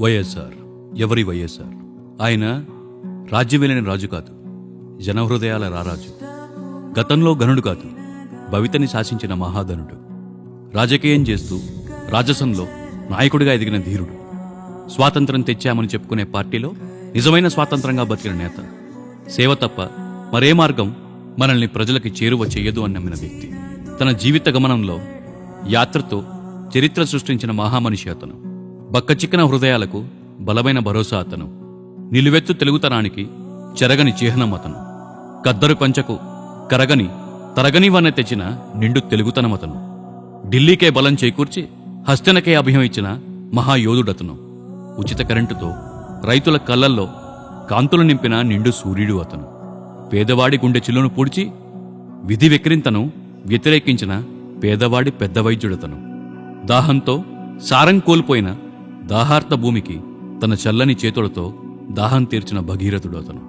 వైఎస్ఆర్. ఎవరి వైఎస్ఆర్? ఆయన రాజ్యమేలిన రాజు కాదు జనహృదయాల రారాజు. గతంలో గనుడు కాదు భవితని శాసించిన మహాధనుడు. రాజకీయం చేస్తూ రాజసంలో నాయకుడిగా ఎదిగిన ధీరుడు. స్వాతంత్రం తెచ్చామని చెప్పుకునే పార్టీలో నిజమైన స్వాతంత్రంగా బతికిన నేత. సేవ తప్ప మరే మార్గం మనల్ని ప్రజలకి చేరువ చెయ్యదు అని నమ్మిన వ్యక్తి. తన జీవిత గమనంలో యాత్రతో చరిత్ర సృష్టించిన మహామనిషి అతను. బక్కచిక్కిన హృదయాలకు బలమైన భరోసా అతను. నిలువెత్తు తెలుగుతనానికి చెరగని చిహ్నం అతను. కద్దరు కొంచకు కరగని తరగనివన్న తెచ్చిన నిండు తెలుగుతనం అతను. ఢిల్లీకే బలం చేకూర్చి హస్తెనకే అభయం ఇచ్చిన మహాయోధుడతను. ఉచిత కరెంటుతో రైతుల కళ్ళల్లో కాంతులు నింపిన నిండు సూర్యుడు అతను. పేదవాడి గుండె చిల్లును పూడ్చి విధి విక్రింతను వ్యతిరేకించిన పేదవాడి పెద్ద వైద్యుడతను. దాహంతో సారం కోల్పోయిన దాహార్త భూమికి తన చల్లని చేతులతో దాహం తీర్చిన భగీరథుడు అతను.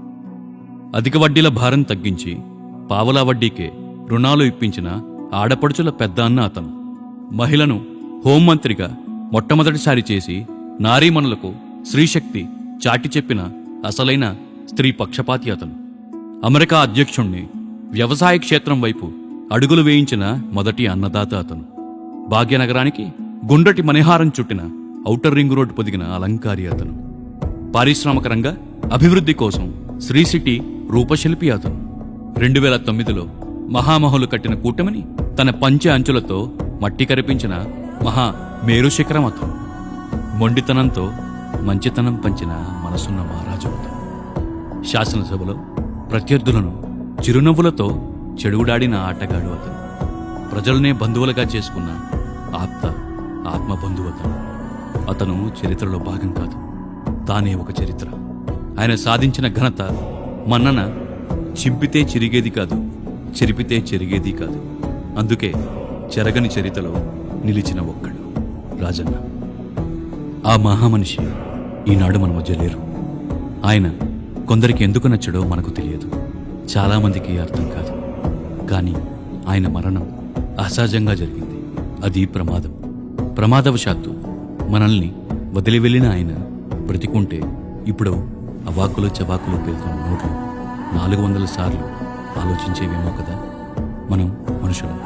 అధిక వడ్డీల భారం తగ్గించి పావలా వడ్డీకే రుణాలు ఇప్పించిన ఆడపడుచుల పెద్ద అన్న అతను. మహిళను హోంమంత్రిగా మొట్టమొదటిసారి చేసి నారీమణులకు స్త్రీశక్తి చాటి చెప్పిన అసలైన స్త్రీ పక్షపాతి అతను. అమెరికా అధ్యక్షుణ్ణి వ్యవసాయ క్షేత్రం వైపు అడుగులు వేయించిన మొదటి అన్నదాత అతను. భాగ్యనగరానికి గుండ్రటి మణిహారం చుట్టిన ఔటర్ రింగ్ రోడ్డు పొదిగిన అలంకారి అతను. పారిశ్రామిక రంగ అభివృద్ధి కోసం శ్రీ సిటీ రూపశిల్పి అతను. రెండు వేల తొమ్మిదిలో మహామహులు కట్టిన కూటమిని తన పంచె అంచులతో మట్టి కరిపించిన మహా మేరు శిఖరం అతను. మొండితనంతో మంచితనం పంచిన మనసున్న మహారాజు అతను. శాసనసభలో ప్రత్యర్థులను చిరునవ్వులతో చెడుగుడాడిన ఆటగాడు అతను. ప్రజలనే బంధువులుగా చేసుకున్న ఆప్త ఆత్మబంధువు అతను. అతను చరిత్రలో భాగం కాదు. తానే ఒక చరిత్ర. ఆయన సాధించిన ఘనత మన్నన చింపితే చిరిగేది కాదు చెరిపితే చెరిగేది కాదు. అందుకే చెరగని చరిత్రలో నిలిచిన ఒక్కడు రాజన్న. ఆ మహామనిషి ఈనాడు మన మధ్య లేరు. ఆయన కొందరికి ఎందుకు నచ్చడో మనకు తెలియదు. చాలామందికి అర్థం కాదు. కానీ ఆయన మరణం అసహజంగా జరిగింది. అది ప్రమాదం. ప్రమాదవశాత్తు మనల్ని వదిలి వెళ్ళిన ఆయన బ్రతికుంటే ఇప్పుడు అవాకులు చవాకులు పేలుతున్న నోట్లు నాలుగు వందల సార్లు ఆలోచించేవేమో కదా? మనం మనుషులం.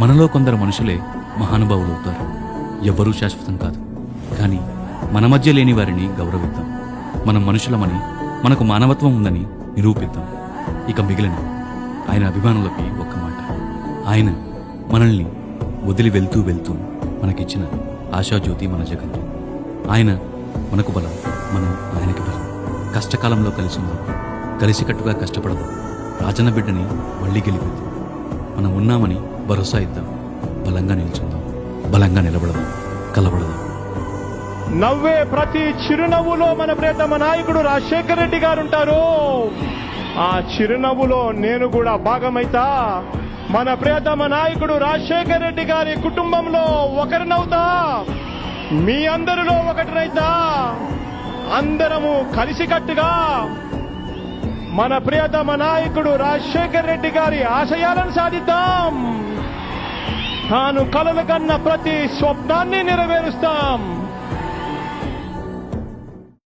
మనలో కొందరు మనుషులే మహానుభావులు అవుతారు. ఎవ్వరూ శాశ్వతం కాదు. కానీ మన మధ్య లేని వారిని గౌరవిద్దాం. మనం మనుషులమని మనకు మానవత్వం ఉందని నిరూపిద్దాం. ఇక మిగిలిన ఆయన అభిమానులకి ఒక్క మాట. ఆయన మనల్ని వదిలి వెళ్తూ వెళ్తూ మనకిచ్చిన ఆశాజ్యోతి మన జగన్. ఆయన మనకు బలం మనం ఆయనకి బలం. కష్టకాలంలో కలిసి ఉందాం కలిసికట్టుగా కష్టపడదాం రాజన్న బిడ్డని మళ్ళీ గెలిపిద్దాం మనం ఉన్నామని భరోసా ఇద్దాం. బలంగా నిల్చుందాం. బలంగా నిలబడదాం. కలబడదాం. నవ్వే ప్రతి చిరునవ్వులో మన ప్రియతమ నాయకుడు రాజశేఖర రెడ్డి గారు ఉంటారు ఆ చిరునవ్వులో నేను కూడా భాగమైతా. మన ప్రియతమ నాయకుడు రాజశేఖర్ రెడ్డి గారి కుటుంబంలో ఒకరినవుతా మీ అందరిలో ఒకటినైతా అందరము కలిసికట్టుగా మన ప్రియతమ నాయకుడు రాజశేఖర్ రెడ్డి గారి ఆశయాలను సాధిద్దాం. తాను కలలు కన్న ప్రతి స్వప్నాన్ని నెరవేరుస్తాం.